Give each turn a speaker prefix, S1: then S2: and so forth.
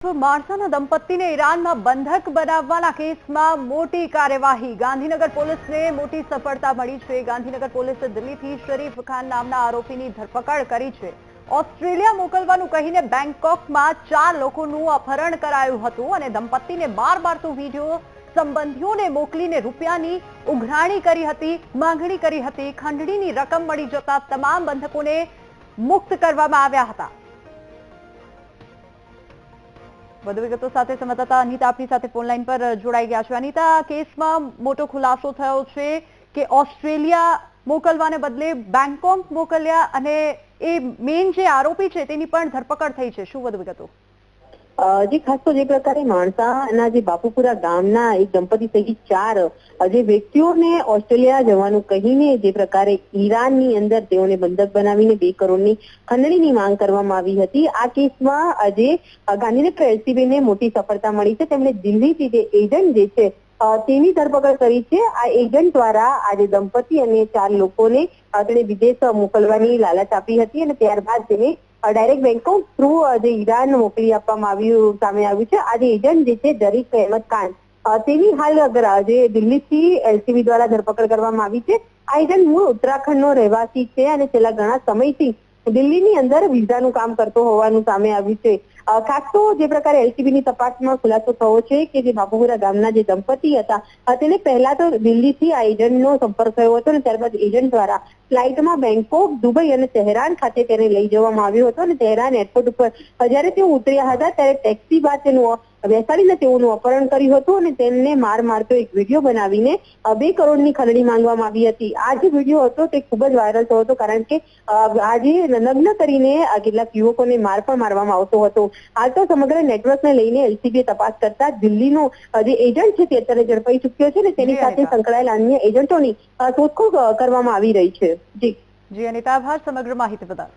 S1: માણસાના દંપતીને ઈરાનમાં બંધક બનાવવાના કેસમાં મોટી કાર્યવાહી. ગાંધીનગર પોલીસને મોટી સફળતા મળી છે. ગાંધીનગર પોલીસે દિલ્હીથી શરીફ ખાન નામના આરોપીની ધરપકડ કરી છે. ઓસ્ટ્રેલિયા મોકલવાનું કહીને બેંકોકમાં ચાર લોકોનું અપહરણ કરાયું હતું અને દંપતીને બાર બાર તો વીડિયો સંબંધીઓને મોકલીને રૂપિયાની ઉઘરાણી કરી હતી, માંગણી કરી હતી. ખંડણીની રકમ મળી જતા તમામ બંધકોને મુક્ત કરવામાં આવ્યા હતા. વધુ વિગતો સાથે સંવાદદાતા અનિતા આપની સાથે ફોનલાઈન પર જોડાઈ ગયા છે. અનિતા, કેસમાં મોટો ખુલાસો થયો છે કે ઓસ્ટ્રેલિયા મોકલવાને બદલે બેંગકોક મોકલ્યા અને એ મેઇન જે આરોપી છે તેની પણ ધરપકડ થઈ છે. શું વધુ વિગતો?
S2: જે ખાસ તો જે પ્રકારે માણસાના જે બાપુપુરા ગામના એક દંપતી સહિત ચાર જે વ્યક્તિઓને ઓસ્ટ્રેલિયા જવાનું કહીને જે પ્રકારે ઈરાનની અંદર તેઓને બંધક બનાવીને બે કરોડની ખંડણીની માંગ કરવામાં આવી હતી. આ કેસમાં આજે ગાંધીનગર એલસીબીને મોટી સફળતા મળી છે. તેમણે દિલ્હીથી જે એજન્ટ જે છે તેની ધરપકડ કરી છે. આ એજન્ટ દ્વારા આજે દંપતી અને ચાર લોકોને તેને વિદેશ મોકલવાની લાલચ આપી હતી અને ત્યારબાદ તેને ડાયરેક્ટ બેંકો થ્રુ જે ઈરાન મોકલી આપવામાં આવ્યું, સામે આવ્યું છે. આજે એજન્ટ જે છે જરીફ અહેમદ ખાન. તેની હાલ જે દિલ્હીથી એલસીબી દ્વારા ધરપકડ કરવામાં આવી છે. આ એજન્ટ મૂળ ઉત્તરાખંડનો રહેવાસી છે અને છેલ્લા ઘણા સમયથી દિલ્હીની અંદર વિઝાનું કામ કરતો હોવાનું સામે આવ્યું છે. ખાસ તો જે પ્રકારે એલસીબીની તપાસમાં ખુલાસો થયો છે કે જે બાપુપુરા ગામના જે દંપતી હતા તેને પહેલા તો દિલ્હીથી આ એજન્ટનો સંપર્ક થયો હતો અને ત્યારબાદ એજન્ટ દ્વારા ફ્લાઇટમાં બેંકોક, દુબઈ અને તેહરાન ખાતે તેને લઈ જવામાં આવ્યો હતો અને તેહરાન એરપોર્ટ ઉપર જ્યારે તેઓ ઉતર્યા હતા, ત્યારે ટેક્સી બાદ તેનું બેસાડીને તેઓનું અપહરણ કર્યું હતું અને તેમને માર મારતો એક વીડિયો બનાવીને બે કરોડની ખંડણી માંગવામાં આવી હતી. આ જે વીડિયો હતો તે ખૂબ જ વાયરલ થયો હતો કારણ કે આજે લગ્ન કરીને કેટલાક યુવકોને માર પણ મારવામાં આવતો હતો. હાલ તો સમગ્ર નેટવર્કને લઈને એલસીબીએ તપાસ કરતા દિલ્હીનો જે એજન્ટ છે તે અત્યારે ઝડપાઈ ચુક્યો છે અને તેની સાથે સંકળાયેલા અન્ય એજન્ટોની શોધખોળ કરવામાં આવી રહી છે. જી.
S1: જી અનિતા આભાર. સમગ્ર માહિતી બદલ